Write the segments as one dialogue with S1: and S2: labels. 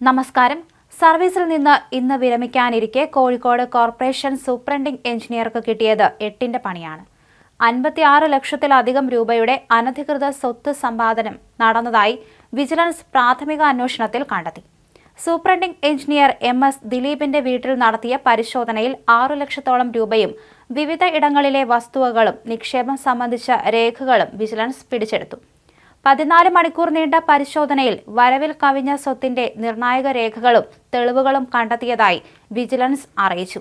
S1: നമസ്കാരം. സർവീസിൽ നിന്ന് ഇന്ന് വിരമിക്കാനിരിക്കെ കോഴിക്കോട് കോർപ്പറേഷൻ സൂപ്രണ്ടിംഗ് എഞ്ചിനീയർക്ക് കിട്ടിയത് എട്ടിന്റെ പണിയാണ്. അൻപത്തിയാറ് ലക്ഷത്തിലധികം രൂപയുടെ അനധികൃത സ്വത്ത് സമ്പാദനം നടന്നതായി വിജിലൻസ് പ്രാഥമിക അന്വേഷണത്തിൽ കണ്ടെത്തി. സൂപ്രണ്ടിംഗ് എഞ്ചിനീയർ എം എസ് ദിലീപിന്റെ വീട്ടിൽ നടത്തിയ പരിശോധനയിൽ ആറു ലക്ഷത്തോളം രൂപയും വിവിധ ഇടങ്ങളിലെ വസ്തുവകളും നിക്ഷേപം സംബന്ധിച്ച രേഖകളും വിജിലൻസ് പിടിച്ചെടുത്തു. പതിനാല് മണിക്കൂർ നീണ്ട പരിശോധനയിൽ വരവിൽ കവിഞ്ഞ സ്വത്തിന്റെ നിർണായക രേഖകളും തെളിവുകളും കണ്ടെത്തിയതായി വിജിലൻസ് അറിയിച്ചു.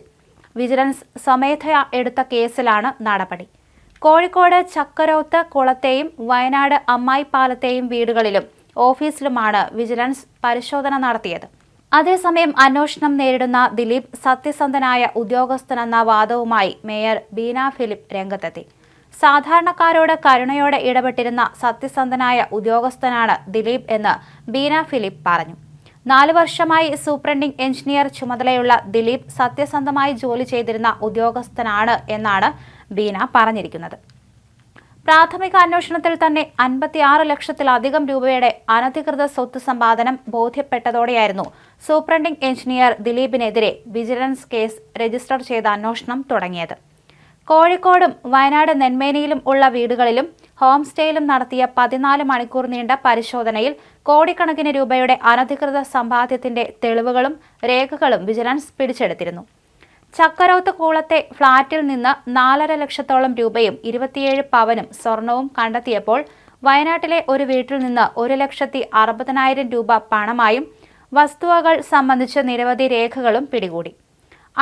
S1: വിജിലൻസ് സ്വമേധയാ എടുത്ത കേസിലാണ് നടപടി. കോഴിക്കോട് ചക്കരോത്ത് കുളത്തെയും വയനാട് അമ്മായിപ്പാലത്തെയും വീടുകളിലും ഓഫീസിലുമാണ് വിജിലൻസ് പരിശോധന നടത്തിയത്. അതേസമയം അന്വേഷണം നേരിടുന്ന ദിലീപ് സത്യസന്ധനായ ഉദ്യോഗസ്ഥനെന്ന വാദവുമായി മേയർ ബീന ഫിലിപ്പ് രംഗത്തെത്തി. സാധാരണക്കാരോട് കരുണയോടെ ഇടപെട്ടിരുന്ന സത്യസന്ധനായ ഉദ്യോഗസ്ഥനാണ് ദിലീപ് എന്ന് ബീന ഫിലിപ്പ് പറഞ്ഞു. നാലു വർഷമായി സൂപ്രണ്ടിംഗ് എഞ്ചിനീയർ ചുമതലയുള്ള ദിലീപ് സത്യസന്ധമായി ജോലി ചെയ്തിരുന്ന ഉദ്യോഗസ്ഥനാണ് എന്നാണ് ബീന പറഞ്ഞിരിക്കുന്നത്. പ്രാഥമിക അന്വേഷണത്തിൽ തന്നെ അൻപത്തിയാറ് ലക്ഷത്തിലധികം രൂപയുടെ അനധികൃത സ്വത്ത് സമ്പാദനം ബോധ്യപ്പെട്ടതോടെയായിരുന്നു സൂപ്രണ്ടിംഗ് എഞ്ചിനീയർ ദിലീപിനെതിരെ വിജിലൻസ് കേസ് രജിസ്റ്റർ ചെയ്ത അന്വേഷണം തുടങ്ങിയത്. കോഴിക്കോടും വയനാട് നെന്മേനിയിലും ഉള്ള വീടുകളിലും ഹോം സ്റ്റേയിലും നടത്തിയ പതിനാല് മണിക്കൂർ നീണ്ട പരിശോധനയിൽ കോടിക്കണക്കിന് രൂപയുടെ അനധികൃത സമ്പാദ്യത്തിന്റെ തെളിവുകളും രേഖകളും വിജിലൻസ് പിടിച്ചെടുത്തിരുന്നു. ചക്കരോത്ത് കൂളത്തെ ഫ്ളാറ്റിൽ നിന്ന് നാലര ലക്ഷത്തോളം രൂപയും ഇരുപത്തിയേഴ് പവനും സ്വർണവും കണ്ടെത്തിയപ്പോൾ വയനാട്ടിലെ ഒരു വീട്ടിൽ നിന്ന് ഒരു ലക്ഷത്തി അറുപതിനായിരം രൂപ പണമായും വസ്തുവകൾ സംബന്ധിച്ച നിരവധി രേഖകളും പിടികൂടി.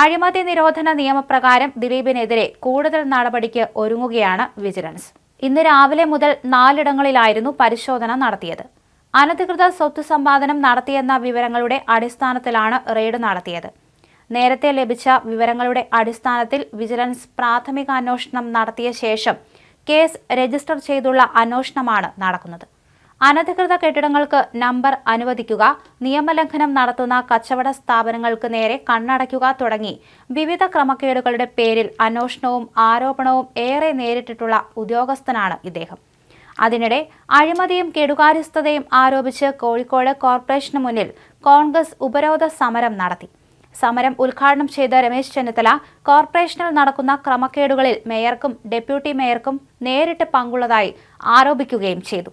S1: അഴിമതി നിരോധന നിയമപ്രകാരം ദിലീപിനെതിരെ കൂടുതൽ നടപടിക്ക് ഒരുങ്ങുകയാണ് വിജിലൻസ്. ഇന്ന് രാവിലെ മുതൽ നാലിടങ്ങളിലായിരുന്നു പരിശോധന നടത്തിയത്. അനധികൃത സ്വത്ത് സമ്പാദനം നടത്തിയെന്ന വിവരങ്ങളുടെ അടിസ്ഥാനത്തിലാണ് റെയ്ഡ് നടത്തിയത്. നേരത്തെ ലഭിച്ച വിവരങ്ങളുടെ അടിസ്ഥാനത്തിൽ വിജിലൻസ് പ്രാഥമിക അന്വേഷണം നടത്തിയ ശേഷം കേസ് രജിസ്റ്റർ ചെയ്തുള്ള അന്വേഷണമാണ് നടക്കുന്നത്. അനധികൃത കെട്ടിടങ്ങൾക്ക് നമ്പർ അനുവദിക്കുക നിയമലംഘനം നടത്തുന്ന കച്ചവട സ്ഥാപനങ്ങൾക്ക് നേരെ കണ്ണടയ്ക്കുക തുടങ്ങി. വിവിധ ക്രമക്കേടുകളുടെ പേരിൽ അന്വേഷണവും ആരോപണവും ഏറെ നേരിട്ടിട്ടുള്ള ഉദ്യോഗസ്ഥനാണ് ഇദ്ദേഹം. അതിനിടെ അഴിമതിയും കെടുകാര്യസ്ഥതയും ആരോപിച്ച് കോഴിക്കോട് കോർപ്പറേഷന് മുന്നിൽ കോൺഗ്രസ് ഉപരോധ സമരം നടത്തി. സമരം ഉദ്ഘാടനം ചെയ്ത രമേശ് ചെന്നിത്തല കോർപ്പറേഷനിൽ നടക്കുന്ന ക്രമക്കേടുകളിൽ മേയർക്കും ഡെപ്യൂട്ടി മേയർക്കും നേരിട്ട് പങ്കുള്ളതായി ആരോപിക്കുകയും ചെയ്തു.